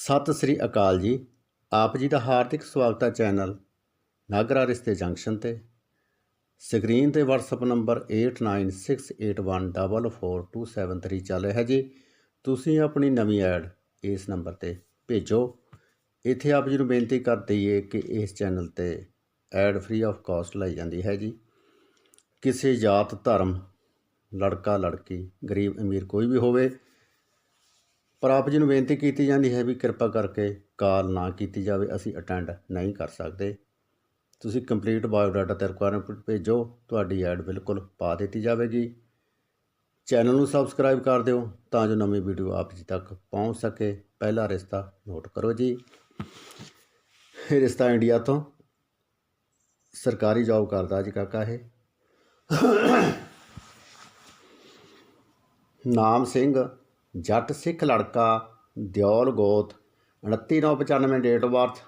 ਸਤਿ ਸ੍ਰੀ ਅਕਾਲ ਜੀ। ਆਪ ਜੀ ਦਾ ਹਾਰਦਿਕ ਸਵਾਗਤ ਹੈ ਚੈਨਲ ਨਾਗਰਾ ਰਿਸ਼ਤੇ ਜੰਕਸ਼ਨ ਤੇ। ਸਕਰੀਨ ਤੇ WhatsApp ਨੰਬਰ 8968144273 ਚੱਲ ਰਿਹਾ ਜੀ। ਤੁਸੀਂ ਆਪਣੀ ਨਵੀਂ ਐਡ ਇਸ ਨੰਬਰ ਤੇ ਭੇਜੋ। ਇੱਥੇ ਆਪ ਜੀ ਨੂੰ ਬੇਨਤੀ ਕਰ ਦਈਏ ਕਿ ਇਸ ਚੈਨਲ ਤੇ ਐਡ ਫ੍ਰੀ ਆਫ ਕਾਸਟ ਲਈ ਜਾਂਦੀ ਹੈ ਜੀ। ਕਿਸੇ ਜਾਤ, ਧਰਮ, ਲੜਕਾ, ਲੜਕੀ, ਗਰੀਬ, ਅਮੀਰ ਕੋਈ ਵੀ ਹੋਵੇ ਪਰ ਆਪ ਜੀ ਨੂੰ ਬੇਨਤੀ ਕੀਤੀ ਜਾਂਦੀ ਹੈ ਵੀ ਕਿਰਪਾ ਕਰਕੇ ਕਾਲ ਨਾ ਕੀਤੀ ਜਾਵੇ, ਅਸੀਂ ਅਟੈਂਡ ਨਹੀਂ ਕਰ ਸਕਦੇ। ਤੁਸੀਂ ਕੰਪਲੀਟ ਬਾਇਓਡਾਟਾ ਤੇ ਰਿਕੁਆਇਰਮੈਂਟ ਭੇਜੋ, ਤੁਹਾਡੀ ਐਡ ਬਿਲਕੁਲ ਪਾ ਦਿੱਤੀ ਜਾਵੇਗੀ। ਚੈਨਲ ਨੂੰ ਸਬਸਕ੍ਰਾਈਬ ਕਰ ਦਿਓ ਤਾਂ ਜੋ ਨਵੀਂ ਵੀਡੀਓ ਆਪ ਜੀ ਤੱਕ ਪਹੁੰਚ ਸਕੇ। ਪਹਿਲਾ ਰਿਸ਼ਤਾ ਨੋਟ ਕਰੋ ਜੀ। ਇਹ ਰਿਸ਼ਤਾ ਇੰਡੀਆ ਤੋਂ ਸਰਕਾਰੀ ਜੌਬ ਕਰਦਾ ਜੀ ਕਾਕਾ ਇਹ। ਨਾਮ ਸਿੰਘ ਜੱਟ ਸਿੱਖ ਲੜਕਾ ਦਿਓਲ ਗੋਤ 29995 date of birth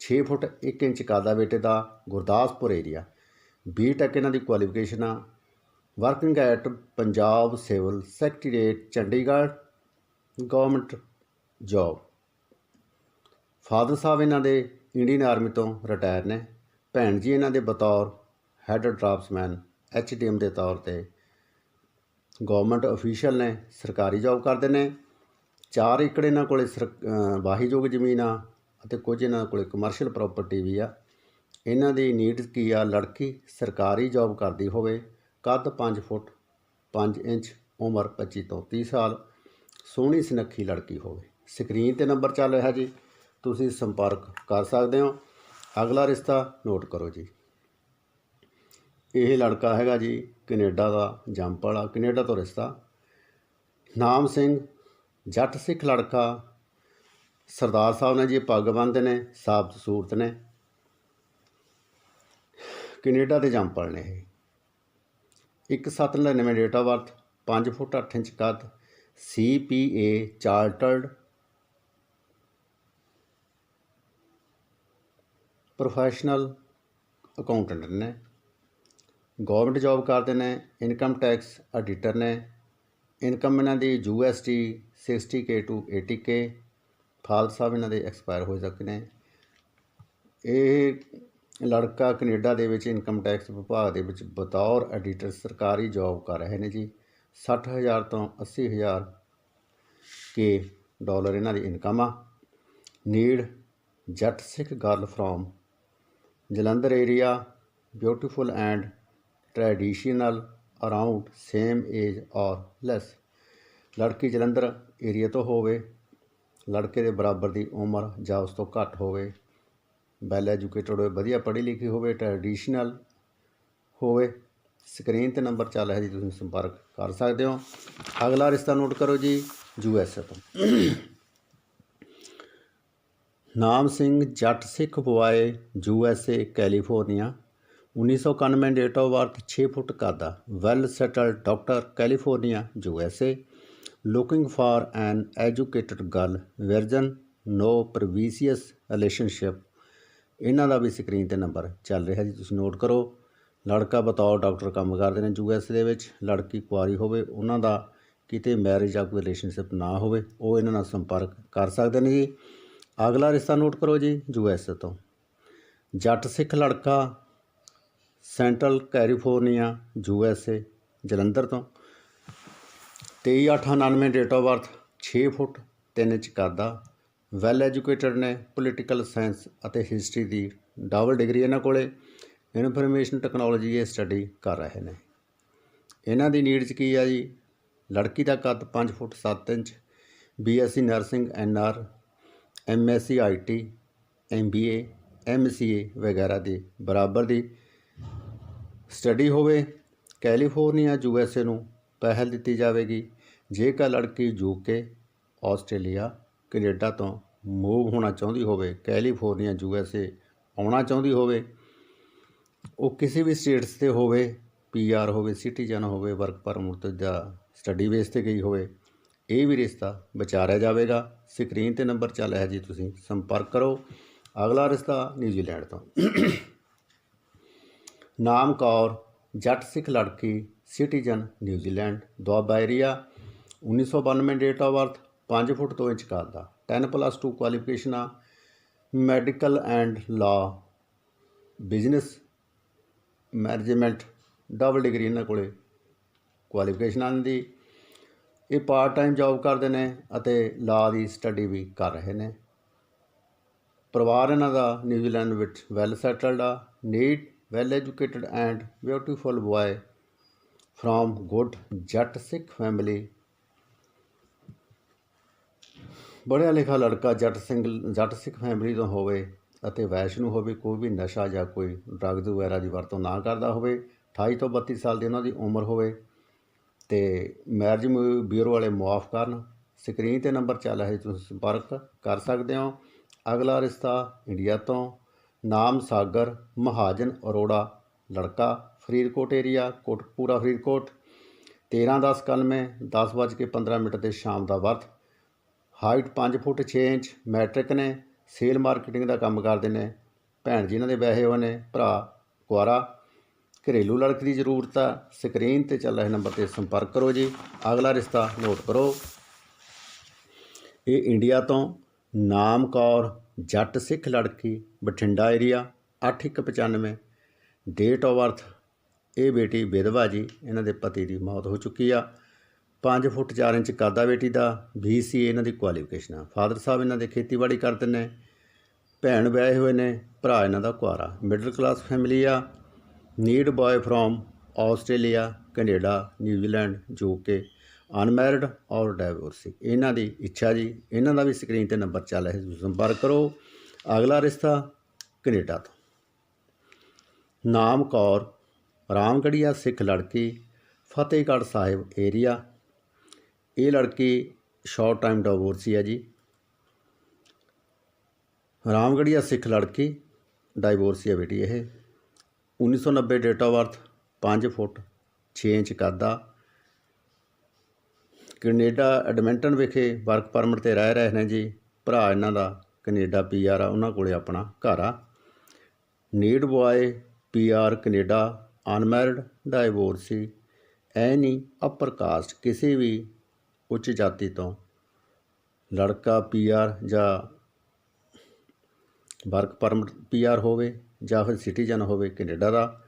6 foot 1 inch ਕਾਦਾ ਬੇਟੇ ਦਾ ਗੁਰਦਾਸਪੁਰ ਏਰੀਆ ਬੀਟੈਕ ਇਹਨਾਂ ਦੀ ਕੁਆਲੀਫਿਕੇਸ਼ਨ ਆ। Working at Punjab civil secretariat Chandigarh government job father ਸਾਹਿਬ ਇਹਨਾਂ ਦੇ ਇੰਡੀਅਨ ਆਰਮੀ ਤੋਂ ਰਿਟਾਇਰ ਨੇ। ਭੈਣ ਜੀ ਇਹਨਾਂ ਦੇ ਬਤੌਰ ਹੈੱਡ ਡਰਾਫਟਸਮੈਨ ਐਚਡੀਐਮ ਦੇ ਤੌਰ ਤੇ ਗਵਰਨਮੈਂਟ ਅਫੀਸ਼ੀਅਲ ਨੇ ਸਰਕਾਰੀ ਜੌਬ ਕਰਦੇ ਨੇ। 4 ਏਕੜ ਇਹਨਾਂ ਕੋਲੇ ਸਰ- ਵਾਹੀਯੋਗ ਜ਼ਮੀਨ ਆ ਅਤੇ ਕੁਝ ਇਹਨਾਂ ਕੋਲੇ ਕਮਰਸ਼ੀਅਲ ਪ੍ਰਾਪਰਟੀ ਵੀ ਆ। ਇਹਨਾਂ ਦੀ ਨੀਡ ਕੀ ਆ? ਲੜਕੀ ਸਰਕਾਰੀ ਜੌਬ ਕਰਦੀ ਹੋਵੇ, ਕੱਦ 5 ਫੁੱਟ 5 ਇੰਚ, ਉਮਰ 25 ਤੋਂ 30 ਸਾਲ, ਸੋਹਣੀ ਸੁਨੱਖੀ ਲੜਕੀ ਹੋਵੇ। ਸਕਰੀਨ ਤੇ ਨੰਬਰ ਚੱਲ ਰਿਹਾ ਜੀ, ਤੁਸੀਂ ਸੰਪਰਕ ਕਰ ਸਕਦੇ ਹੋ। ਅਗਲਾ ਰਿਸ਼ਤਾ ਨੋਟ ਕਰੋ ਜੀ। ਇਹ ਲੜਕਾ ਹੈਗਾ ਜੀ ਕੈਨੇਡਾ ਦਾ, ਜੰਪ ਵਾਲਾ, ਕੈਨੇਡਾ ਤੋਂ ਰਿਸ਼ਤਾ। ਨਾਮ ਸਿੰਘ, ਜੱਟ ਸਿੱਖ ਲੜਕਾ। ਸਰਦਾਰ ਸਾਹਿਬ ਨੇ ਜੀ ਪੱਗ ਬੰਨ੍ਹਦੇ ਨੇ ਸਾਫ਼ ਸੂਰਤ ਨੇ। ਕੈਨੇਡਾ ਦੇ ਜੰਪ ਵਾਲੇ ਨੇ ਇਹ। 1799 date of birth 5 foot 8 inch ਕੱਦ ਸੀਪੀਏ ਚਾਰਟਰਡ ਪ੍ਰੋਫੈਸ਼ਨਲ ਅਕਾਊਂਟੈਂਟ ਨੇ। ਗਵਰਨਮੈਂਟ ਜੌਬ ਕਰਦੇ ਨੇ, ਇਨਕਮ ਟੈਕਸ ਆਡੀਟਰ ਨੇ, ਇਨਕਮ ਇਹਨਾਂ ਦੀ ਯੂਐਸਟੀ 60k ਟੂ 80k ਫਾਲ ਸਾਹਿਬ ਇਹਨਾਂ ਦੇ ਐਕਸਪਾਇਰ ਹੋ ਚੁੱਕੇ ਨੇ। ਇਹ ਲੜਕਾ ਕੈਨੇਡਾ ਦੇ ਵਿੱਚ ਇਨਕਮ ਟੈਕਸ ਵਿਭਾਗ ਦੇ ਵਿੱਚ ਬਤੌਰ ਐਡੀਟਰ ਸਰਕਾਰੀ ਜੌਬ ਕਰ ਰਹੇ ਨੇ ਜੀ। 60000 ਤੋਂ 80000 ਕੇ ਡਾਲਰ ਇਹਨਾਂ ਦੀ ਇਨਕਮ ਆ। Need Jatt Sikh girl from Jalandhar area, beautiful and traditional, around, same age or less. ਲੜਕੀ ਜਲੰਧਰ ਏਰੀਆ ਤੋਂ ਹੋਵੇ, ਲੜਕੇ ਦੇ ਬਰਾਬਰ ਦੀ ਉਮਰ ਜਾਂ ਉਸ ਤੋਂ ਘੱਟ ਹੋਵੇ, ਵੈਲ ਐਜੂਕੇਟਡ ਹੋਵੇ, ਵਧੀਆ ਪੜ੍ਹੀ ਲਿਖੀ ਹੋਵੇ, ਟ੍ਰੈਡੀਸ਼ਨਲ ਹੋਵੇ, ਸਕਰੀਨ ਤੇ ਨੰਬਰ ਚੱਲ ਰਿਹਾ ਜੀ, ਤੁਸੀਂ ਸੰਪਰਕ ਕਰ ਸਕਦੇ ਹੋ। ਅਗਲਾ ਰਿਸ਼ਤਾ ਨੋਟ ਕਰੋ ਜੀ, ਯੂ ਐਸ ਏ ਤੋਂ। ਨਾਮ Singh Jatt Sikh boy U S A, California. 1991 date of birth 6 foot ਕਾਦਾ well settled doctor California U S A, looking for an educated girl, virgin, no previous relationship. ਇਹਨਾਂ ਦਾ ਵੀ screen ਤੇ number ਚੱਲ ਰਿਹਾ ਜੀ, ਤੁਸੀਂ ਨੋਟ ਕਰੋ। ਲੜਕਾ ਬਤੌਰ ਡਾਕਟਰ ਕੰਮ ਕਰਦੇ ਨੇ ਯੂ ਐਸ ਦੇ ਵਿੱਚ। ਲੜਕੀ ਕੁਆਰੀ ਹੋਵੇ, ਉਹਨਾਂ ਦਾ ਕਿਤੇ ਮੈਰਿਜ ਜਾਂ ਕੋਈ ਰਿਲੇਸ਼ਨਸ਼ਿਪ ਨਾ ਹੋਵੇ, ਉਹ ਇਹਨਾਂ ਨਾਲ ਸੰਪਰਕ ਕਰ ਸਕਦੇ ਨੇ ਜੀ। ਅਗਲਾ ਰਿਸ਼ਤਾ ਨੋਟ ਕਰੋ ਜੀ, ਯੂ ਐਸ ਤੋਂ। ਜੱਟ ਸਿੱਖ ਲੜਕਾ central California, U S A, Jalandhar ਤੋਂ। 2398 date of birth 6 foot 3 inch ਕਰਦਾ ਵੈਲ ਐਜੂਕੇਟਡ ਨੇ ਪੋਲੀਟੀਕਲ ਸਾਇੰਸ ਅਤੇ ਹਿਸਟਰੀ ਦੀ ਡਬਲ ਡਿਗਰੀ ਇਹਨਾਂ ਕੋਲੇ। ਇਨਫੋਰਮੇਸ਼ਨ ਟੈਕਨੋਲੋਜੀ ਇਹ ਸਟੱਡੀ ਕਰ ਰਹੇ ਨੇ। ਇਹਨਾਂ ਦੀ ਨੀਡਸ ਕੀ ਆ ਜੀ? ਲੜਕੀ ਦਾ ਕੱਦ 5 foot 7 inch BSc nursing NR MSc IT MBA MCA ਵਗੈਰਾ ਦੀ ਬਰਾਬਰ ਦੀ ਸਟੱਡੀ ਹੋਵੇ, ਕੈਲੀਫੋਰਨੀਆ, ਯੂ ਐੱਸ ਏ ਨੂੰ ਪਹਿਲ ਦਿੱਤੀ ਜਾਵੇਗੀ। ਜੇਕਰ ਲੜਕੀ ਯੂ ਕੇ, ਆਸਟ੍ਰੇਲੀਆ, ਕੈਨੇਡਾ ਤੋਂ ਮੂਵ ਹੋਣਾ ਚਾਹੁੰਦੀ ਹੋਵੇ, ਕੈਲੀਫੋਰਨੀਆ, ਯੂ ਐੱਸ ਏ ਆਉਣਾ ਚਾਹੁੰਦੀ ਹੋਵੇ, ਉਹ ਕਿਸੇ ਵੀ ਸਟੇਟਸ ਤੇ ਹੋਵੇ, ਪੀ ਆਰ ਹੋਵੇ, ਸਿਟੀਜ਼ਨ ਹੋਵੇ, ਵਰਕ ਪਰਮਿਟ ਜਾਂ ਸਟੱਡੀ ਬੇਸ ਤੇ ਗਈ ਹੋਵੇ, ਇਹ ਵੀ ਰਿਸ਼ਤਾ ਵਿਚਾਰਿਆ ਜਾਵੇਗਾ। ਸਕਰੀਨ ਤੇ ਨੰਬਰ ਚੱਲ ਰਿਹਾ ਜੀ, ਤੁਸੀਂ ਸੰਪਰਕ ਕਰੋ। ਅਗਲਾ ਰਿਸ਼ਤਾ ਨਿਊਜ਼ੀਲੈਂਡ ਤੋਂ। ਨਾਮ ਕੌਰ, ਜੱਟ ਸਿੱਖ ਲੜਕੀ, citizen, New Zealand Doaba area 1992 date of birth 5 foot 2 inch ਕੱਦ ਦਾ 10 ਪਲੱਸ 2 ਕੁਆਲੀਫਿਕੇਸ਼ਨ ਆ medical and law business management double degree ਇਹਨਾਂ ਕੋਲੇ ਕੁਆਲੀਫਿਕੇਸ਼ਨਾਂ ਦੀ। ਇਹ ਪਾਰਟ ਟਾਈਮ ਜੌਬ ਕਰਦੇ ਨੇ ਅਤੇ ਲਾ ਦੀ ਸਟੱਡੀ ਵੀ ਕਰ ਰਹੇ ਨੇ। ਪਰਿਵਾਰ ਇਹਨਾਂ ਦਾ ਨਿਊਜ਼ੀਲੈਂਡ ਵਿੱਚ ਵੈਲ ਸੈਟਲਡ ਆ neat well educated and beautiful boy from good Jatt Sikh family ਪੜ੍ਹਿਆ ਲਿਖਾ ਲੜਕਾ ਜੱਟ ਸਿੰਘ ਜੱਟ ਸਿੱਖ ਫੈਮਿਲੀ ਤੋਂ ਹੋਵੇ ਅਤੇ ਵੈਸ਼ਨੂੰ ਹੋਵੇ ਕੋਈ ਵੀ ਨਸ਼ਾ ਜਾਂ ਕੋਈ ਡਰੱਗਜ਼ ਵਗੈਰਾ ਦੀ ਵਰਤੋਂ ਨਾ ਕਰਦਾ ਹੋਵੇ 28 ਤੋਂ 32 ਸਾਲ ਦੀ ਉਹਨਾਂ ਦੀ ਉਮਰ ਹੋਵੇ ਤੇ ਮੈਰਿਜ ਬਿਊਰੋ ਵਾਲੇ ਮੁਆਫ ਕਰਨ ਸਕਰੀਨ ਤੇ ਨੰਬਰ ਚੱਲ ਰਿਹਾ ਤੁਸੀਂ ਸੰਪਰਕ ਕਰ ਸਕਦੇ ਹੋ ਅਗਲਾ ਰਿਸ਼ਤਾ ਇੰਡੀਆ ਤੋਂ ਨਾਮ ਸਾਗਰ, ਮਹਾਜਨ, ਅਰੋੜਾ, ਲੜਕਾ, ਫਰੀਦਕੋਟ ਏਰੀਆ ਕੋਟਪੂਰਾ ਫਰੀਦਕੋਟ। 13 10 91 ਦਸ ਵੱਜ ਕੇ 15 ਮਿੰਟ ਤੇ ਸ਼ਾਮ ਦਾ ਵਰਤ। ਹਾਈਟ 5 ਫੁੱਟ 6 ਇੰਚ, ਮੈਟ੍ਰਿਕ ਨੇ, ਸੇਲ ਮਾਰਕੀਟਿੰਗ ਦਾ ਕੰਮ ਕਰਦੇ ਨੇ। ਭੈਣ ਜੀ ਇਹਨਾਂ ਦੇ ਵਿਆਹੇ ਹੋਏ ਨੇ, ਭਰਾ ਕੁਆਰਾ। ਘਰੇਲੂ ਲੜਕੀ ਦੀ ਜ਼ਰੂਰਤ ਆ, ਸਕਰੀਨ ਤੇ ਚੱਲ ਰਹੇ ਨੰਬਰ ਤੇ ਸੰਪਰਕ ਕਰੋ ਜੀ। ਅਗਲਾ ਰਿਸ਼ਤਾ ਨੋਟ ਕਰੋ। ਇਹ ਇੰਡੀਆ ਤੋਂ ਨਾਮ ਕੌਰ ਜੱਟ ਸਿੱਖ ਲੜਕੀ, Bathinda area 8195 date of birth ਇਹ ਬੇਟੀ ਵਿਧਵਾ ਜੀ, ਇਹਨਾਂ ਦੇ ਪਤੀ ਦੀ ਮੌਤ ਹੋ ਚੁੱਕੀ ਆ। 5 ਫੁੱਟ 4 ਇੰਚ ਕਾਦਾ ਬੇਟੀ ਦਾ BCA ਇਹਨਾਂ ਦੀ ਕੁਆਲੀਫਿਕੇਸ਼ਨ ਆ। ਫਾਦਰ ਸਾਹਿਬ ਇਹਨਾਂ ਦੇ ਖੇਤੀਬਾੜੀ ਕਰਦੇ ਨੇ। ਭੈਣ ਵਿਆਹੇ ਹੋਏ ਨੇ, ਭਰਾ ਇਹਨਾਂ ਦਾ ਕੁਆਰਾ। ਮਿਡਲ ਕਲਾਸ ਫੈਮਿਲੀ ਆ। Need boy from Australia Canada New Zealand ਜੋ ਕਿ ਅਨਮੈਰਿਡ ਔਰ ਡਾਈਵੋਰਸੀ ਇਹਨਾਂ ਦੀ ਇੱਛਾ ਜੀ, ਇਹਨਾਂ ਦਾ ਵੀ ਸਕਰੀਨ ਤੇ ਨੰਬਰ ਚੱਲ ਰਿਹਾ ਤੁਸੀਂ ਸੰਪਰਕ ਕਰੋ। ਅਗਲਾ ਰਿਸ਼ਤਾ ਕੈਨੇਡਾ ਤੋਂ। ਨਾਮ ਕੌਰ ਰਾਮਗੜੀਆ ਸਿੱਖ ਲੜਕੀ, ਫਤਿਹਗੜ੍ਹ ਸਾਹਿਬ ਏਰੀਆ ਇਹ ਲੜਕੀ ਸ਼ਾਰਟ ਟਾਈਮ ਡਾਈਵੋਰਸੀ ਹੈ ਜੀ। ਰਾਮਗੜੀਆ ਸਿੱਖ ਲੜਕੀ ਡਾਈਵੋਰਸੀ ਹੈ ਬੇਟੀ ਇਹ। 1990 date of birth 5 foot 6 inch ਕੱਦ। ਦਾ ਕੈਨੇਡਾ ਐਡਮਿੰਟਨ ਵਿਖੇ ਵਰਕ ਪਰਮਿਟ ਤੇ ਰਹਿ ਰਹੇ ਨੇ ਜੀ। ਭਰਾ ਇਹਨਾਂ ਦਾ ਕੈਨੇਡਾ ਪੀਆਰ ਆ, ਉਹਨਾਂ ਕੋਲੇ ਆਪਣਾ ਘਰ ਆ। Need boy PR Canada, unmarried divorcee any upper caste ਕਿਸੇ ਵੀ ਉੱਚ ਜਾਤੀ ਤੋਂ ਲੜਕਾ ਪੀਆਰ ਜਾਂ ਵਰਕ ਪਰਮਿਟ ਪੀਆਰ ਹੋਵੇ ਜਾਂ ਫਿਰ ਸਿਟੀਜ਼ਨ ਹੋਵੇ ਕੈਨੇਡਾ ਦਾ,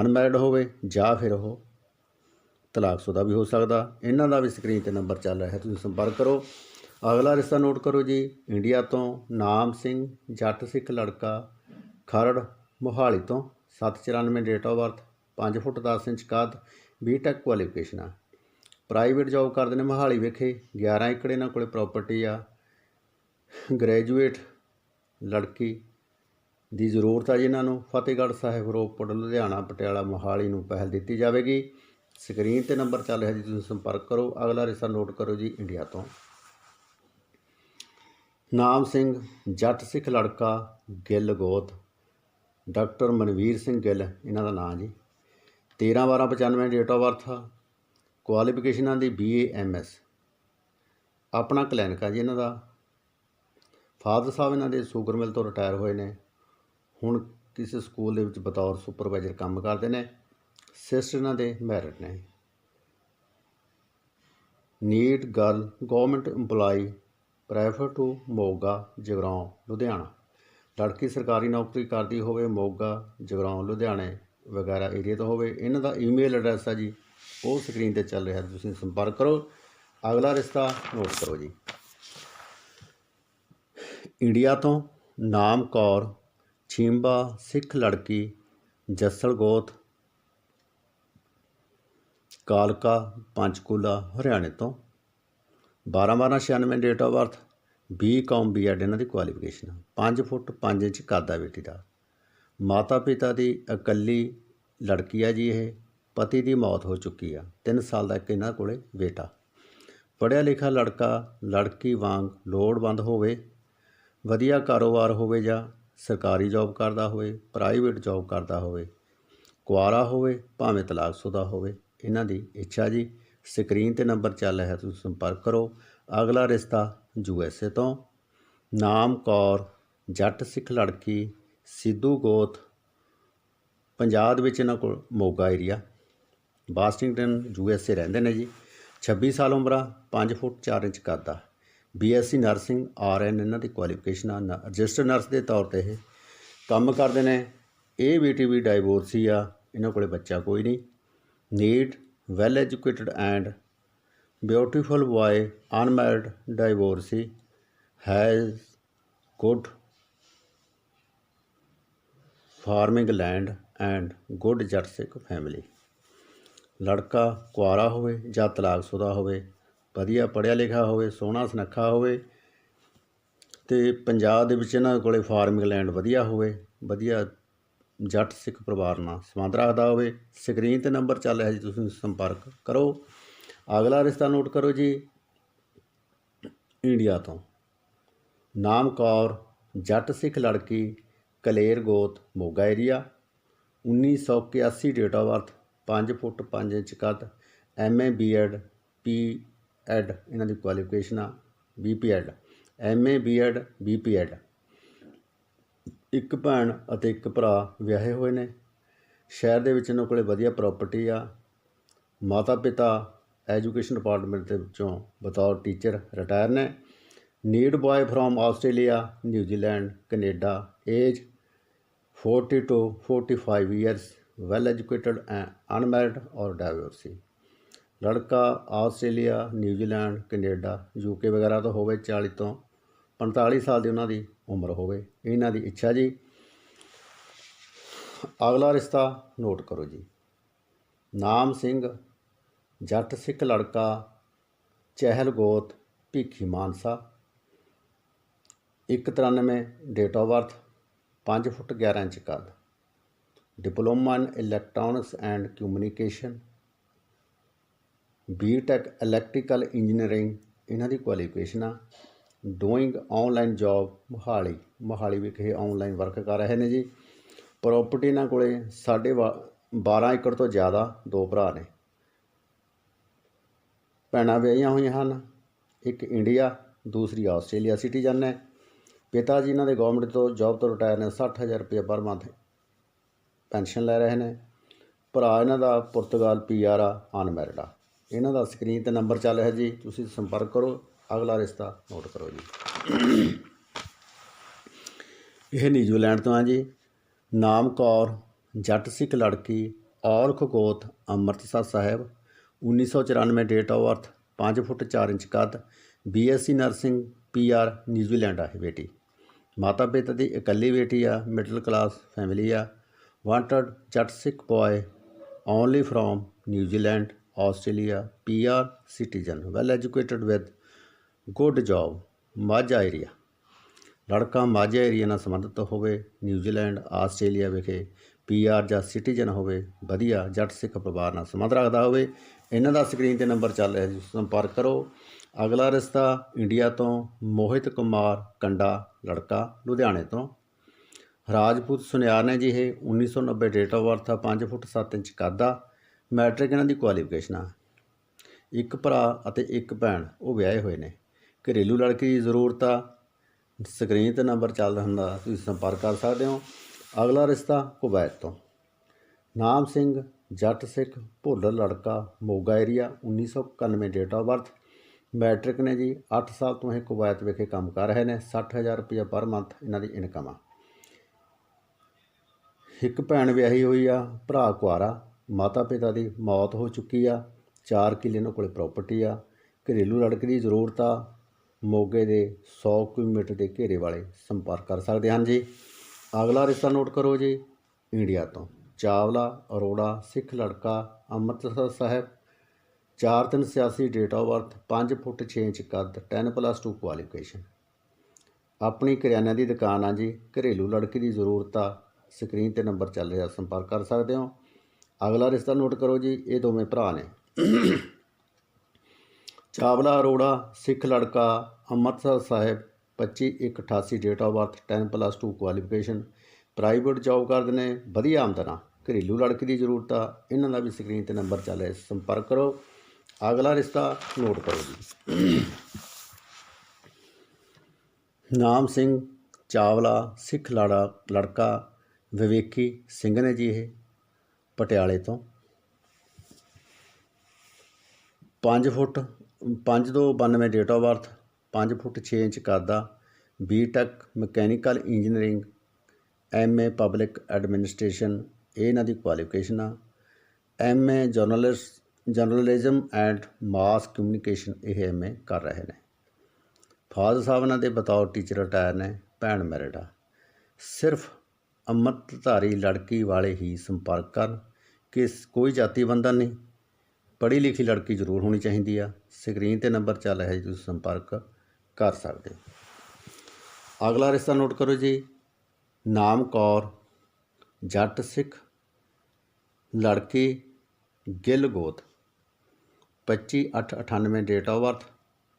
ਅਨਮੈਰਿਡ ਹੋਵੇ ਜਾਂ ਫਿਰ ਉਹ ਤਲਾਕਸ਼ੁਦਾ ਵੀ ਹੋ ਸਕਦਾ। ਇਹਨਾਂ ਦਾ ਵੀ ਸਕਰੀਨ ਤੇ ਨੰਬਰ ਚੱਲ ਰਿਹਾ ਹੈ, ਤੁਸੀਂ ਸੰਪਰਕ ਕਰੋ। ਅਗਲਾ ਰਿਸ਼ਤਾ ਨੋਟ ਕਰੋ ਜੀ। ਇੰਡੀਆ ਤੋਂ ਨਾਮ ਸਿੰਘ, ਜੱਟ ਸਿੱਖ ਲੜਕਾ, ਖਰੜ, ਮੋਹਾਲੀ ਤੋਂ 794 date of birth 5 foot 10 inch ਕੱਦ ਬੀਟੈਕ ਕੁਆਲੀਫਿਕੇਸ਼ਨ ਆ। ਪ੍ਰਾਈਵੇਟ ਜੌਬ ਕਰਦੇ ਨੇ ਮੋਹਾਲੀ ਵਿਖੇ। 11 ਏਕੜ ਇਹਨਾਂ ਕੋਲੇ ਪ੍ਰਾਪਰਟੀ ਆ। ਗ੍ਰੈਜੂਏਟ ਲੜਕੀ ਦੀ ਜ਼ਰੂਰਤ ਆ ਜੀ ਇਹਨਾਂ ਨੂੰ। ਫਤਿਹਗੜ੍ਹ ਸਾਹਿਬ, ਰੋਪੜ, ਲੁਧਿਆਣਾ, ਪਟਿਆਲਾ, ਮੋਹਾਲੀ ਨੂੰ ਪਹਿਲ ਦਿੱਤੀ ਜਾਵੇਗੀ। ਸਕਰੀਨ ਤੇ ਨੰਬਰ ਚੱਲ ਰਿਹਾ ਜੀ, ਤੁਸੀਂ ਸੰਪਰਕ ਕਰੋ। ਅਗਲਾ ਰਿਸ਼ਤਾ ਨੋਟ ਕਰੋ ਜੀ ਇੰਡੀਆ ਤੋਂ। ਨਾਮ ਸਿੰਘ, ਜੱਟ ਸਿੱਖ ਲੜਕਾ, ਗਿੱਲ ਗੋਤ। ਡਾਕਟਰ ਮਨਵੀਰ ਸਿੰਘ ਗਿੱਲ, ਇਹਨਾਂ ਦਾ ਨਾਮ ਜੀ। 13 12 95 ਡੇਟ ਆਫ ਬਰਥ ਕੁਆਲੀਫਿਕੇਸ਼ਨਾਂ ਦੀ ਬੀਏ ਐਮਐਸ ਆਪਣਾ ਕਲੀਨਿਕ ਆ ਜੀ ਇਹਨਾਂ ਦਾ। ਫਾਦਰ ਸਾਹਿਬ ਇਹਨਾਂ ਦੇ ਸ਼ੂਗਰ ਮਿਲ ਤੋਂ ਰਿਟਾਇਰ ਹੋਏ ਨੇ। ਹੁਣ ਕਿਸੇ ਸਕੂਲ ਦੇ ਵਿੱਚ ਬਤੌਰ ਸੁਪਰਵਾਈਜ਼ਰ ਕੰਮ ਕਰਦੇ ਨੇ। ਸਿਸਟ ਇਹਨਾਂ ਦੇ ਮੈਰਿਟ ਨੇ। Neat girl government EMPLOYE prefer to Moga, Jagraon, Ludhiana. ਲੜਕੀ ਸਰਕਾਰੀ ਨੌਕਰੀ ਕਰਦੀ ਹੋਵੇ ਮੋਗਾ, ਜਗਰਾਉਂ, ਲੁਧਿਆਣੇ ਵਗੈਰਾ ਏਰੀਆ ਤੋਂ ਹੋਵੇ, ਇਹਨਾਂ ਦਾ ਈਮੇਲ ਐਡਰੈਸ ਆ ਜੀ। ਉਹ ਸਕਰੀਨ ਤੇ ਚੱਲ ਰਿਹਾ, ਤੁਸੀਂ ਸੰਪਰਕ ਕਰੋ। ਅਗਲਾ ਰਿਸ਼ਤਾ ਨੋਟ ਕਰੋ ਜੀ। ਇੰਡੀਆ ਤੋਂ ਨਾਮ ਕੌਰ ਛਿੰਬਾ, ਸਿੱਖ ਲੜਕੀ, ਜੱਸਲ ਗੋਤ ਕਾਲਕਾ, ਪੰਚਕੂਲਾ, ਹਰਿਆਣੇ ਤੋਂ। 12 12 96 date of birth B Com B Ed ਇਹਨਾਂ ਦੀ ਕੁਆਲੀਫਿਕੇਸ਼ਨ 5 ਫੁੱਟ 5 ਇੰਚ ਕੱਦ ਬੇਟੀ ਦਾ। ਮਾਤਾ ਪਿਤਾ ਦੀ ਇਕੱਲੀ ਲੜਕੀ ਆ ਜੀ ਇਹ। ਪਤੀ ਦੀ ਮੌਤ ਹੋ ਚੁੱਕੀ ਆ। 3 ਸਾਲ ਦਾ ਇੱਕ ਇਹਨਾਂ ਕੋਲੇ ਬੇਟਾ। ਪੜ੍ਹਿਆ ਲਿਖਾ ਲੜਕਾ, ਲੜਕੀ ਵਾਂਗ ਲੋੜਵੰਦ ਹੋਵੇ, ਵਧੀਆ ਕਾਰੋਬਾਰ ਹੋਵੇ ਜਾਂ ਸਰਕਾਰੀ ਜੌਬ ਕਰਦਾ ਹੋਵੇ ਪ੍ਰਾਈਵੇਟ ਜੌਬ ਕਰਦਾ ਹੋਵੇ, ਕੁਆਰਾ ਹੋਵੇ, ਭਾਵੇਂ ਤਲਾਕਸ਼ੁਦਾ ਹੋਵੇ। ਇਹਨਾਂ ਦੀ ਇੱਛਾ ਜੀ। ਸਕਰੀਨ ਤੇ ਨੰਬਰ ਚੱਲ ਰਿਹਾ, ਤੁਸੀਂ ਸੰਪਰਕ ਕਰੋ। ਅਗਲਾ ਰਿਸ਼ਤਾ ਯੂ ਐੱਸ ਏ ਤੋਂ। ਨਾਮ ਕੌਰ, ਜੱਟ ਸਿੱਖ ਲੜਕੀ, ਸਿੱਧੂ ਗੋਤ, ਪੰਜਾਬ ਦੇ ਵਿੱਚ ਇਹਨਾਂ ਕੋਲ ਮੋਗਾ ਏਰੀਆ ਵਾਸ਼ਿੰਗਟਨ, ਯੂ ਬਾਸਟਿੰਗਟਨ ਏ ਰਹਿੰਦੇ ਨੇ ਜੀ। 26 ਸਾਲ ਉਮਰ ਆ 5 ਫੁੱਟ 4 ਇੰਚ ਕੱਦ ਆ। ਬੀਐਸਸੀ ਨਰਸਿੰਗ ਆਰਐਨ ਇਹਨਾਂ ਦੀ ਕੁਆਲੀਫਿਕੇਸ਼ਨ ਆ। ਰਜਿਸਟਰ ਨਰਸ ਦੇ ਤੌਰ ਤੇ ਇਹ ਕੰਮ ਕਰਦੇ ਨੇ। ਇਹ ਬੇਟੀ ਵੀ ਡਾਈਵੋਰਸੀ ਆ, ਇਹਨਾਂ ਕੋਲੇ ਬੱਚਾ ਕੋਈ ਨਹੀਂ। Neat well educated and beautiful boy unmarried divorcee has good farming land and good Jatt family ਲੜਕਾ ਕੁਆਰਾ ਹੋਵੇ ਜਾਂ ਤਲਾਕਸ਼ੁਦਾ ਹੋਵੇ, ਵਧੀਆ ਪੜ੍ਹਿਆ ਲਿਖਿਆ ਹੋਵੇ, ਸੋਹਣਾ ਸੁਨੱਖਾ ਹੋਵੇ ਤੇ ਪੰਜਾਬ ਦੇ ਵਿੱਚ ਇਹਨਾਂ ਕੋਲੇ ਫਾਰਮਿੰਗ ਲੈਂਡ ਵਧੀਆ ਹੋਵੇ, ਵਧੀਆ ਜੱਟ ਸਿੱਖ ਪਰਿਵਾਰ ਨਾਲ ਸੰਬੰਧ ਰੱਖਦਾ ਹੋਵੇ, ਸਕਰੀਨ ਤੇ ਨੰਬਰ ਚੱਲ ਰਿਹਾ ਜੀ, ਤੁਸੀਂ ਸੰਪਰਕ ਕਰੋ। ਅਗਲਾ ਰਿਸ਼ਤਾ ਨੋਟ ਕਰੋ ਜੀ, ਇੰਡੀਆ ਤੋਂ। ਨਾਮ ਕੌਰ, ਜੱਟ ਸਿੱਖ ਲੜਕੀ, ਕਲੇਰ ਗੋਤ, Moga area 1981 date of birth 5 foot 5 inch ਕੱਦ ਐਮਏ ਬੀਐਡ ਪੀ ਐਡ ਇਹਨਾਂ ਦੀ ਕੁਆਲੀਫਿਕੇਸ਼ਨ ਆ BP Ed MA BEd BP Ed ਇੱਕ ਭੈਣ ਅਤੇ ਇੱਕ ਭਰਾ ਵਿਆਹੇ ਹੋਏ ਨੇ। ਸ਼ਹਿਰ ਦੇ ਵਿੱਚ ਇਹਨਾਂ ਕੋਲੇ ਵਧੀਆ ਪ੍ਰਾਪਰਟੀ ਆ। ਮਾਤਾ ਪਿਤਾ ਐਜੂਕੇਸ਼ਨ ਡਿਪਾਰਟਮੈਂਟ ਦੇ ਵਿੱਚੋਂ ਬਤੌਰ ਟੀਚਰ ਰਿਟਾਇਰ ਨੇ। Need boy from Australia New Zealand Canada age 40 to 45 years, well educated and unmarried or divorcee ਲੜਕਾ Australia New Zealand Canada UK ਵਗੈਰਾ ਤੋਂ ਹੋਵੇ 40 ਤੋਂ 45 ਸਾਲ ਦੀ ਉਹਨਾਂ ਦੀ ਉਮਰ ਹੋਵੇ, ਇਹਨਾਂ ਦੀ ਇੱਛਾ ਜੀ। ਅਗਲਾ ਰਿਸ਼ਤਾ ਨੋਟ ਕਰੋ ਜੀ। ਨਾਮ ਸਿੰਘ, ਜੱਟ ਸਿੱਖ ਲੜਕਾ, ਚਹਿਲ ਗੋਤ, Bhikhi Mansa. 193 date of birth 5 foot 11 inch ਕੱਦ। Diploma in electronics and communication BTech electrical engineering ਇਹਨਾਂ ਦੀ ਕੁਆਲੀਫਿਕੇਸ਼ਨ ਆ। Doing online job Mohali. Mohali ਵਿਖੇ ਆਨਲਾਈਨ ਵਰਕ ਕਰ ਰਹੇ ਨੇ ਜੀ। ਪ੍ਰਾਪਰਟੀ ਇਹਨਾਂ ਕੋਲੇ ਸਾਢੇ ਬਾ- 12 ਏਕੜ ਤੋਂ ਜ਼ਿਆਦਾ ਦੋ ਭਰਾ ਨੇ। ਭੈਣਾਂ ਵਿਆਹੀਆਂ ਹੋਈਆਂ ਹਨ। ਇੱਕ ਇੰਡੀਆ ਦੂਸਰੀ ਆਸਟ੍ਰੇਲੀਆ ਸਿਟੀਜ਼ਨ ਹੈ। ਪਿਤਾ ਜੀ ਇਹਨਾਂ ਦੇ ਗਵਰਨਮੈਂਟ ਤੋਂ ਜੌਬ ਤੋਂ ਰਿਟਾਇਰ ਨੇ 60000 ਰੁਪਏ ਪਰ ਮੰਥ ਪੈਨਸ਼ਨ ਲੈ ਰਹੇ ਨੇ। ਭਰਾ ਇਹਨਾਂ ਦਾ ਪੁਰਤਗਾਲ ਪੀਆਰ ਆ ਅਨਮੈਰਿਡ ਆ। ਇਹਨਾਂ ਦਾ ਸਕਰੀਨ ਤੇ ਨੰਬਰ ਚੱਲ ਰਿਹਾ ਜੀ, ਤੁਸੀਂ ਸੰਪਰਕ ਕਰੋ। ਅਗਲਾ ਰਿਸ਼ਤਾ ਨੋਟ ਕਰੋ ਜੀ। ਇਹ ਨਿਊਜ਼ੀਲੈਂਡ ਤੋਂ ਆ ਜੀ। ਨਾਮ ਕੌਰ, ਜੱਟ ਸਿੱਖ ਲੜਕੀ, ਔਰ ਗੋਤ Amritsar Sahib. 1994 date of birth 5 foot 4 inch ਕੱਦ BSc nursing PR New Zealand ਆ ਇਹ ਬੇਟੀ। ਮਾਤਾ ਪਿਤਾ ਦੀ ਇਕੱਲੀ ਬੇਟੀ ਆ ਮਿਡਲ ਕਲਾਸ ਫੈਮਿਲੀ ਆ। Wanted Jatt Sikh boy only from New Zealand, Australia PR citizen well educated with good job, Majha area. ਲੜਕਾ ਮਾਝਾ ਏਰੀਆ ਨਾਲ ਸੰਬੰਧਿਤ ਹੋਵੇ, ਨਿਊਜ਼ੀਲੈਂਡ, ਆਸਟ੍ਰੇਲੀਆ ਵਿਖੇ ਪੀਆਰ ਜਾਂ ਸਿਟੀਜ਼ਨ ਹੋਵੇ, ਵਧੀਆ ਜੱਟ ਸਿੱਖ ਪਰਿਵਾਰ ਨਾਲ ਸੰਬੰਧ ਰੱਖਦਾ ਹੋਵੇ, ਇਹਨਾਂ ਦਾ ਸਕਰੀਨ ਤੇ ਨੰਬਰ ਚੱਲ ਰਿਹਾ ਜੀ, ਸੰਪਰਕ ਕਰੋ। ਅਗਲਾ ਰਿਸ਼ਤਾ ਇੰਡੀਆ ਤੋਂ ਮੋਹਿਤ ਕੁਮਾਰ ਕੰਡਾ, ਲੜਕਾ ਲੁਧਿਆਣੇ ਤੋਂ। ਰਾਜਪੂਤ ਸੁਨਿਆਰ ਨੇ ਜੀ ਇਹ 1990 ਡੇਟ ਆਫ ਬਰਥ ਆ 5 ਫੁੱਟ 7 ਇੰਚ ਕੱਦ ਆ ਮੈਟ੍ਰਿਕ ਇਹਨਾਂ ਦੀ ਕੁਆਲੀਫਿਕੇਸ਼ਨ ਆ। ਇੱਕ ਭਰਾ ਅਤੇ ਇੱਕ ਭੈਣ, ਉਹ ਵਿਆਹੇ ਹੋਏ ਨੇ। ਘਰੇਲੂ ਲੜਕੀ ਦੀ ਜ਼ਰੂਰਤ ਆ, ਸਕਰੀਨ ਤੇ ਨੰਬਰ ਚੱਲਦਾ ਹੁੰਦਾ, ਤੁਸੀਂ ਸੰਪਰਕ ਕਰ ਸਕਦੇ ਹੋ। ਅਗਲਾ ਰਿਸ਼ਤਾ ਕੁਵੈਤ ਤੋਂ। ਨਾਮ ਸਿੰਘ, ਜੱਟ ਸਿੱਖ, ਭੋਲਰ ਲੜਕਾ, Moga area 1991 date of birth matric ਨੇ ਜੀ 8 ਸਾਲ ਤੋਂ ਇਹ ਕੁਵੈਤ ਵਿਖੇ ਕੰਮ ਕਰ ਰਹੇ ਨੇ 60000 ਰੁਪਏ ਪਰ ਮੰਥ ਇਹਨਾਂ ਦੀ ਇਨਕਮ ਆ। ਇੱਕ ਭੈਣ ਵਿਆਹੀ ਹੋਈ ਆ, ਭਰਾ ਕੁਆਰਾ, ਮਾਤਾ ਪਿਤਾ ਦੀ ਮੌਤ ਹੋ ਚੁੱਕੀ ਆ 4 ਕਿੱਲੇ ਇਹਨਾਂ ਕੋਲੇ ਪ੍ਰਾਪਰਟੀ ਆ। ਘਰੇਲੂ ਲੜਕੀ ਦੀ ਜ਼ਰੂਰਤ ਆ ਮੋਗੇ ਦੇ 100 ਕਿਲੋਮੀਟਰ ਦੇ ਘੇਰੇ ਵਾਲੇ ਸੰਪਰਕ ਕਰ ਸਕਦੇ ਹਨ ਜੀ। ਅਗਲਾ ਰਿਸ਼ਤਾ ਨੋਟ ਕਰੋ ਜੀ। ਇੰਡੀਆ ਤੋਂ ਚਾਵਲਾ, ਅਰੋੜਾ, ਸਿੱਖ ਲੜਕਾ, Amritsar Sahib 4386 date of birth 5 foot 6 inch ਕੱਦ 10 ਪਲੱਸ 2 ਕੁਆਲੀਫਿਕੇਸ਼ਨ ਆਪਣੀ ਕਰਿਆਨੇ ਦੀ ਦੁਕਾਨ ਆ ਜੀ। ਘਰੇਲੂ ਲੜਕੀ ਦੀ ਜ਼ਰੂਰਤ ਆ। ਸਕਰੀਨ ਤੇ ਨੰਬਰ ਚੱਲ ਰਿਹਾ ਸੰਪਰਕ ਕਰ ਸਕਦੇ ਹੋ। ਅਗਲਾ ਰਿਸ਼ਤਾ ਨੋਟ ਕਰੋ ਜੀ। ਇਹ ਦੋਵੇਂ ਭਰਾ ਨੇ। ਚਾਵਲਾ ਅਰੋੜਾ, ਸਿੱਖ ਲੜਕਾ, Amritsar Sahib 25/1/88 date of birth 10 plus 2 qualification private job ਕਰਦੇ ਨੇ, ਵਧੀਆ ਆਮਦਨ ਆ। ਘਰੇਲੂ ਲੜਕੀ ਦੀ ਜ਼ਰੂਰਤ ਆ। ਇਹਨਾਂ ਦਾ ਵੀ ਸਕਰੀਨ ਤੇ ਨੰਬਰ ਚੱਲ ਰਿਹਾ, ਸੰਪਰਕ ਕਰੋ। ਅਗਲਾ ਰਿਸ਼ਤਾ ਨੋਟ ਕਰੋ ਜੀ। ਨਾਮ ਸਿੰਘ, ਚਾਵਲਾ, ਸਿੱਖ ਲੜਾ, ਲੜਕਾ, ਵਿਵੇਕੀ ਸਿੰਘ ਨੇ ਜੀ ਇਹ, ਪਟਿਆਲੇ ਤੋਂ। 5 ਫੁੱਟ ਪੰਜ ਦੋ ਬਾਨਵੇਂ date of birth 5 foot 6 inch ਕਰਦਾ B tech mechanical engineering MA public administration ਇਹ ਇਹਨਾਂ ਦੀ ਕੁਆਲੀਫਿਕੇਸ਼ਨ ਆ। A journalist journalism and mass communication ਇਹ ਐਮਏ ਕਰ ਰਹੇ ਨੇ। ਫਾਦਰ ਸਾਹਿਬ ਇਹਨਾਂ ਦੇ ਬਤੌਰ ਟੀਚਰ ਰਿਟਾਇਰ ਨੇ, ਭੈਣ ਮੈਰਿਡ ਆ। ਸਿਰਫ ਅੰਮ੍ਰਿਤਧਾਰੀ ਲੜਕੀ ਵਾਲੇ ਹੀ ਸੰਪਰਕ ਕਰਨ ਕਿ ਕੋਈ ਜਾਤੀ ਬੰਧਨ ਨਹੀਂ। ਪੜ੍ਹੀ ਲਿਖੀ ਲੜਕੀ ਜ਼ਰੂਰ ਹੋਣੀ ਚਾਹੀਦੀ ਆ। ਸਕਰੀਨ ਤੇ ਨੰਬਰ ਚੱਲ ਰਿਹਾ ਜੀ, ਤੁਸੀਂ ਸੰਪਰਕ ਕਰ ਸਕਦੇ ਹੋ। ਅਗਲਾ ਰਿਸ਼ਤਾ ਨੋਟ ਕਰੋ ਜੀ। ਨਾਮ ਕੌਰ, ਜੱਟ ਸਿੱਖ, ਲੜਕੀ ਗਿੱਲ ਗੋਤ 25 8 98 date of birth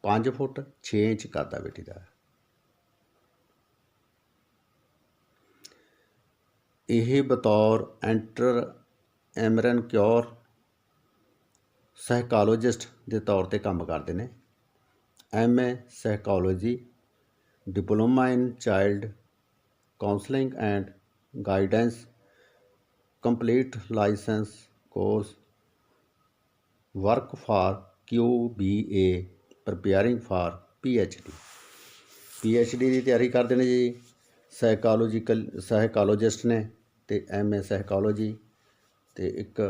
5 foot 6 inch ਕਰਦਾ ਆ ਬੇਟੀ ਦਾ। ਇਹ ਬਤੌਰ ਐਂਟਰ ਐਮਰਨ ਕਿਉਰ ਸਾਈਕੋਲੋਜਿਸਟ ਦੇ ਤੌਰ ਤੇ ਕੰਮ ਕਰਦੇ ਨੇ। MA psychology diploma in child counselling and guidance complete licence course work for Q B A preparing for P H D P H D ਦੀ ਤਿਆਰੀ ਕਰਦੇ ਨੇ ਜੀ। ਸਾਈਕੋਲੋਜੀਕਲ ਸਾਈਕੋਲੋਜਿਸਟ ਨੇ ਤੇ ਐਮ ਏ ਸਾਈਕੋਲੋਜੀ ਤੇ ਇੱਕ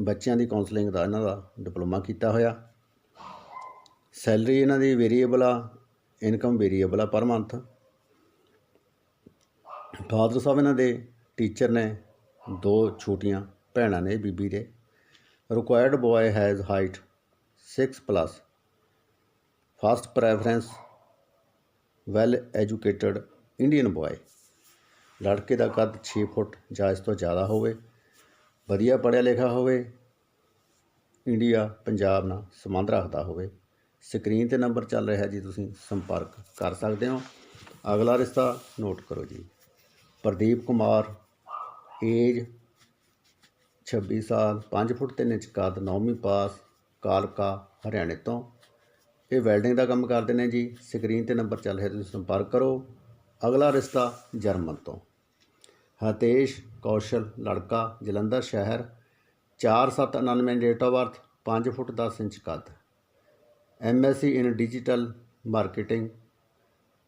ਬੱਚਿਆਂ ਦੀ ਕਾਉਂਸਲਿੰਗ ਦਾ ਇਹਨਾਂ ਦਾ ਡਿਪਲੋਮਾ ਕੀਤਾ ਹੋਇਆ। ਸੈਲਰੀ ਇਹਨਾਂ ਦੀ ਵੇਰੀਏਬਲ ਆ ਇਨਕਮ ਵੇਰੀਏਬਲ ਆ ਪਰ ਮੰਥ ਫਾਦਰ ਸਾਹਿਬ ਇਹਨਾਂ ਦੇ ਟੀਚਰ ਨੇ ਦੋ ਛੋਟੀਆਂ ਭੈਣਾਂ ਨੇ ਬੀਬੀ ਦੇ। Required boy has height 6 plus first preference well educated Indian boy ਲੜਕੇ ਦਾ ਕੱਦ 6 ਫੁੱਟ ਜਾਂ ਇਸ ਤੋਂ ਜ਼ਿਆਦਾ ਹੋਵੇ। ਵਧੀਆ ਪੜ੍ਹਿਆ ਲਿਖਿਆ ਹੋਵੇ, ਇੰਡੀਆ, ਪੰਜਾਬ ਨਾਲ ਸੰਬੰਧ ਰੱਖਦਾ ਹੋਵੇ। ਸਕਰੀਨ ਤੇ ਨੰਬਰ ਚੱਲ ਰਿਹਾ ਜੀ, ਤੁਸੀਂ ਸੰਪਰਕ ਕਰ ਸਕਦੇ ਹੋ। ਅਗਲਾ ਰਿਸ਼ਤਾ ਨੋਟ ਕਰੋ ਜੀ। ਪ੍ਰਦੀਪ ਕੁਮਾਰ ਏਜ 26 ਸਾਲ 5 ਫੁੱਟ 3 ਇੰਚ ਕੱਦ, ਨੌਵੀਂ ਪਾਸ, ਕਾਲਕਾ, ਹਰਿਆਣੇ ਤੋਂ। ਇਹ ਵੈਲਡਿੰਗ ਦਾ ਕੰਮ ਕਰਦੇ ਨੇ ਜੀ। ਸਕਰੀਨ ਤੇ ਨੰਬਰ ਚੱਲ ਰਿਹਾ, ਤੁਸੀਂ ਸੰਪਰਕ ਕਰੋ। ਅਗਲਾ ਰਿਸ਼ਤਾ ਜਰਮਨ ਤੋਂ। ਹਤੇਸ਼ ਕੌਸ਼ਲ, ਲੜਕਾ, ਜਲੰਧਰ ਸ਼ਹਿਰ 4799 date of birth 5 foot 10 inch ਕੱਦ। MSc in digital marketing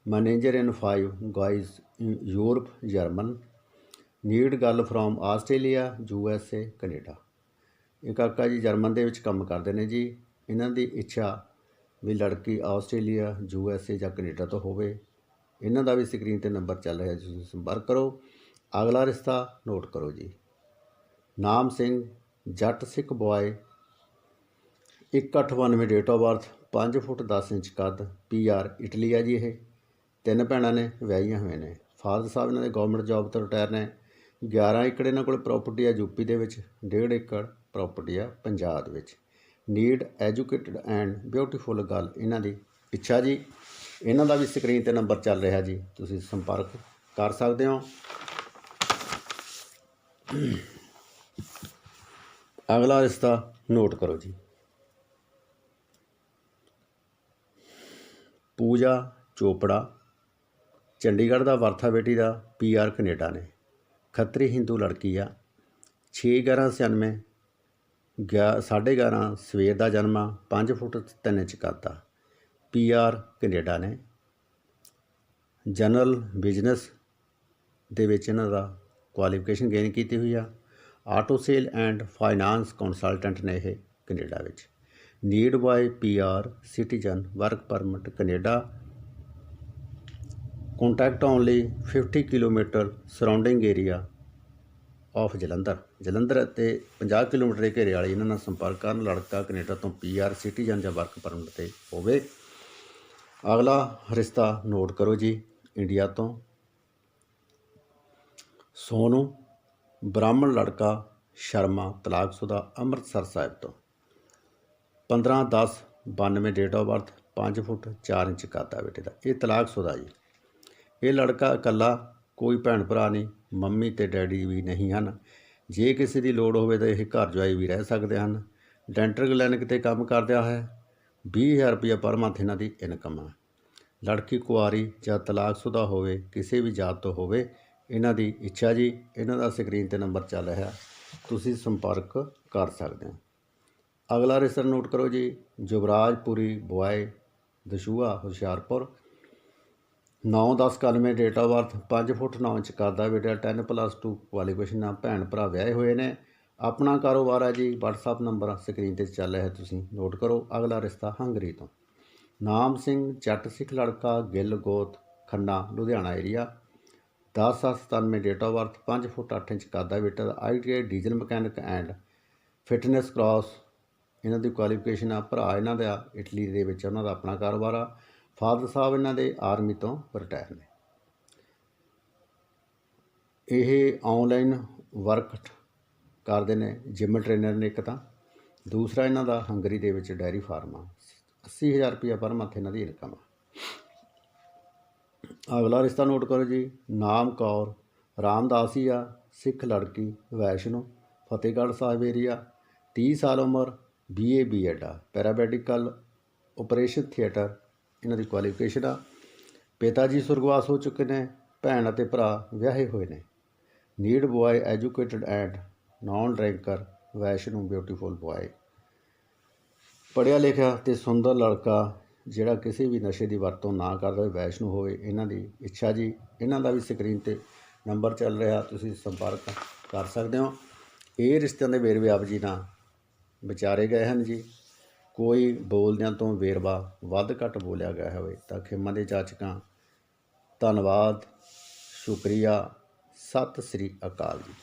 manager in 5 in Europe German need girl from Australia U S A Canada ਇਹ ਕਾਕਾ ਜੀ ਜਰਮਨ ਦੇ ਵਿੱਚ ਕੰਮ ਕਰਦੇ ਨੇ ਜੀ। ਇਹਨਾਂ ਦੀ ਇੱਛਾ ਵੀ ਲੜਕੀ ਆਸਟ੍ਰੇਲੀਆ ਯੂ ਐਸ ਏ ਜਾਂ ਕੈਨੇਡਾ ਤੋਂ ਹੋਵੇ। ਇਹਨਾਂ ਦਾ ਵੀ ਸਕਰੀਨ ਤੇ ਨੰਬਰ ਚੱਲ ਰਿਹਾ ਤੁਸੀਂ ਸੰਪਰਕ ਕਰੋ। ਅਗਲਾ ਰਿਸ਼ਤਾ ਨੋਟ ਕਰੋ ਜੀ। ਨਾਮ Singh, Jatt Sikh boy 198 date of birth 5 foot 10 inch ਕੱਦ ਪੀ ਆਰ ਇਟਲੀ ਆ ਜੀ ਇਹ। ਤਿੰਨ ਭੈਣਾਂ ਨੇ, ਵਿਆਹੀਆਂ ਹੋਏ ਨੇ। ਫਾਦਰ ਸਾਹਿਬ ਇਹਨਾਂ ਦੇ ਗਵਰਨਮੈਂਟ ਜੌਬ ਤੋਂ ਰਿਟਾਇਰ ਨੇ। 11 ਏਕੜ ਇਹਨਾਂ ਕੋਲ ਪ੍ਰਾਪਰਟੀ ਆ ਯੂਪੀ ਦੇ ਵਿੱਚ 1.5 ਏਕੜ ਪ੍ਰਾਪਰਟੀ ਆ ਪੰਜਾਬ ਦੇ ਵਿੱਚ। Need educated and beautiful girl ਇਹਨਾਂ ਦੀ ਇੱਛਾ ਜੀ। ਇਹਨਾਂ ਦਾ ਵੀ ਸਕਰੀਨ ਤੇ ਨੰਬਰ ਚੱਲ ਰਿਹਾ ਜੀ। ਤੁਸੀਂ ਸੰਪਰਕ ਕਰ ਸਕਦੇ ਹੋ। ਅਗਲਾ ਰਿਸ਼ਤਾ ਨੋਟ ਕਰੋ ਜੀ। ਪੂਜਾ ਚੋਪੜਾ, ਚੰਡੀਗੜ੍ਹ ਦਾ ਵਰਥਾ ਬੇਟੀ ਦਾ ਪੀਆਰ ਕੈਨੇਡਾ ਨੇ। ਖੱਤਰੀ ਹਿੰਦੂ ਲੜਕੀ ਆ। 6 11 96 ਸਾਢੇ 11 ਸਵੇਰ ਦਾ ਜਨਮ ਆ 5 ਫੁੱਟ 3 ਇੰਚ ਕੱਦ ਆ। ਪੀਆਰ ਕੈਨੇਡਾ ਨੇ। ਜਨਰਲ ਬਿਜ਼ਨਸ ਦੇ ਵਿੱਚ ਇਹਨਾਂ ਦਾ ਕੁਆਲੀਫਿਕੇਸ਼ਨ ਗੇਨ ਕੀਤੀ ਹੋਈ ਆ। Auto sale and finance consultant ਨੇ ਇਹ ਕੈਨੇਡਾ ਵਿੱਚ। Need by PR citizen, work permit Canada. Contact only 50 kilometre surrounding area of Jalandhar. Jalandhar ਅਤੇ 50 ਕਿਲੋਮੀਟਰ ਦੇ ਘੇਰੇ ਵਾਲੀ ਇਹਨਾਂ ਨਾਲ ਸੰਪਰਕ ਕਰਨ, ਲੜਕਾ ਕੈਨੇਡਾ ਤੋਂ ਪੀਆਰ ਸਿਟੀਜ਼ਨ ਜਾਂ ਵਰਕ ਪਰਮਿਟ ਤੇ ਹੋਵੇ। ਅਗਲਾ ਰਿਸ਼ਤਾ ਨੋਟ ਕਰੋ ਜੀ, ਇੰਡੀਆ ਤੋਂ। ਸੋਨੂ, ਬ੍ਰਾਹਮਣ ਲੜਕਾ ਸ਼ਰਮਾ ਤਲਾਕਸ਼ੁਦਾ ਅੰਮ੍ਰਿਤਸਰ ਸਾਹਿਬ ਤੋਂ। 15 10 92 date of birth 5 foot 4 inch ਕੱਦ ਬੇਟੇ ਦਾ। ਇਹ ਤਲਾਕਸ਼ੁਦਾ ਜੀ। ਇਹ ਲੜਕਾ ਇਕੱਲਾ, ਕੋਈ ਭੈਣ ਭਰਾ ਨਹੀਂ, ਮੰਮੀ ਤੇ ਡੈਡੀ ਵੀ ਨਹੀਂ ਹਨ। ਜੇ ਕਿਸੇ ਦੀ ਲੋੜ ਹੋਵੇ ਤਾਂ ਇਹ ਘਰ ਜਵਾਈ ਵੀ ਰਹਿ ਸਕਦੇ ਹਨ। ਡੈਂਟਲ ਕਲੀਨਿਕ ਤੇ ਕੰਮ ਕਰਦਿਆ ਹੈ। 20000 ਰੁਪਏ ਪਰ ਮੰਥ ਇਹਨਾਂ ਦੀ ਇਨਕਮ ਹੈ। ਲੜਕੀ ਕੁਆਰੀ ਜਾਂ ਤਲਾਕਸ਼ੁਦਾ ਹੋਵੇ, ਕਿਸੇ ਵੀ ਜਾਤ ਤੋਂ ਹੋਵੇ ਇਹਨਾਂ ਦੀ ਇੱਛਾ ਜੀ, ਇਹਨਾਂ ਦਾ ਸਕਰੀਨ ਤੇ ਨੰਬਰ ਚੱਲ ਰਿਹਾ, ਤੁਸੀਂ ਸੰਪਰਕ ਕਰ ਸਕਦੇ ਹੋ। ਅਗਲਾ ਰਿਸ਼ਤਾ ਨੋਟ ਕਰੋ ਜੀ ਜੁਵਰਾਜਪੁਰੀ boy Dasuya Hoshiarpur. 9-10-91 date of birth 5 foot 9 inch ਕਰਦਾ ਬੇਟਾ 10 ਪਲੱਸ 2 ਕੁਆਲੀਫਿਕੇਸ਼ਨ ਨਾਲ ਭੈਣ ਭਰਾ ਵਿਆਹੇ ਹੋਏ ਨੇ। ਆਪਣਾ ਕਾਰੋਬਾਰ ਹੈ ਜੀ, WhatsApp ਨੰਬਰ ਸਕਰੀਨ ਤੇ ਚੱਲ ਰਿਹਾ, ਤੁਸੀਂ ਨੋਟ ਕਰੋ, ਅਗਲਾ ਰਿਸ਼ਤਾ ਹੰਗਰੀ ਤੋਂ। ਨਾਮ ਸਿੰਘ, ਜੱਟ ਸਿੱਖ ਲੜਕਾ, ਗਿੱਲ ਗੋਤ Khanna, Ludhiana area 10-97 date of birth 5 foot 8 inch ਕਰਦਾ ਬੇਟਾ ਦਾ ITI diesel mechanic and fitness cross ਇਹਨਾਂ ਦੀ ਕੁਆਲੀਫਿਕੇਸ਼ਨ ਆ ਭਰਾ ਇਹਨਾਂ ਦਾ, ਇਟਲੀ ਦੇ ਵਿੱਚ ਉਹਨਾਂ ਦਾ ਆਪਣਾ ਕਾਰੋਬਾਰ ਆ। ਫਾਦਰ ਸਾਹਿਬ ਇਹਨਾਂ ਦੇ ਆਰਮੀ ਤੋਂ ਰਿਟਾਇਰ ਨੇ। ਇਹ ਆਨਲਾਈਨ ਵਰਕ ਕਰਦੇ ਨੇ ਜਿਮ ਟ੍ਰੇਨਰ ਨੇ ਇੱਕ ਤਾਂ। ਦੂਸਰਾ ਇਹਨਾਂ ਦਾ ਹੰਗਰੀ ਦੇ ਵਿੱਚ ਡੈਰੀ ਫਾਰਮ ਆ। 80000 ਰੁਪਇਆ ਪਰ ਮੰਥ ਇਹਨਾਂ ਦੀ ਇਨਕਮ ਆ। ਅਗਲਾ ਰਿਸ਼ਤਾ ਨੋਟ ਕਰੋ ਜੀ। ਨਾਮ ਕੌਰ ਰਾਮਦਾਸੀਆ ਸਿੱਖ ਲੜਕੀ, ਵੈਸ਼ਨੋ, ਫਤਿਹਗੜ੍ਹ ਸਾਹਿਬ ਏਰੀਆ 30 ਸਾਲ ਉਮਰ ਬੀਏ ਬੀਐਡ ਆ। ਪੈਰਾਮੈਡੀਕਲ ਆਪਰੇਸ਼ਨ ਥੀਏਟਰ ਇਹਨਾਂ ਦੀ ਕੁਆਲੀਫਿਕੇਸ਼ਨ ਆ। ਪਿਤਾ ਜੀ ਸੁਰਗਵਾਸ ਹੋ ਚੁੱਕੇ ਨੇ, ਭੈਣ ਅਤੇ ਭਰਾ ਵਿਆਹੇ ਹੋਏ ਨੇ। Need boy educated and non drinker Vaishno beautiful boy ਪੜ੍ਹਿਆ ਲਿਖਿਆ ਤੇ ਸੁੰਦਰ ਲੜਕਾ ਜਿਹੜਾ ਕਿਸੇ ਵੀ ਨਸ਼ੇ ਦੀ ਵਰਤੋਂ ਨਾ ਕਰਦਾ ਹੋਵੇ, ਵੈਸ਼ਨੂ ਹੋਵੇ, ਇਹਨਾਂ ਦੀ ਇੱਛਾ ਜੀ, ਇਹਨਾਂ ਦਾ ਵੀ ਸਕਰੀਨ ਤੇ ਨੰਬਰ ਚੱਲ ਰਿਹਾ, ਤੁਸੀਂ ਸੰਪਰਕ ਕਰ ਸਕਦੇ ਹੋ। ਇਹ ਰਿਸ਼ਤਿਆਂ ਦੇ ਵੇਰਵੇ ਆਪ ਜੀ ਨਾਲ ਵਿਚਾਰੇ ਗਏ ਹਨ ਜੀ। ਕੋਈ ਬੋਲਦਿਆਂ ਤੋਂ ਵੇਰਵਾ ਵੱਧ ਘੱਟ ਬੋਲਿਆ ਗਿਆ ਹੋਵੇ, ਤਾਂ ਖਿਮਾ ਦੇ ਚਾਚਕਾਂ, ਧੰਨਵਾਦ, ਸ਼ੁਕਰੀਆ, ਸਤਿ ਸ੍ਰੀ ਅਕਾਲ ਜੀ।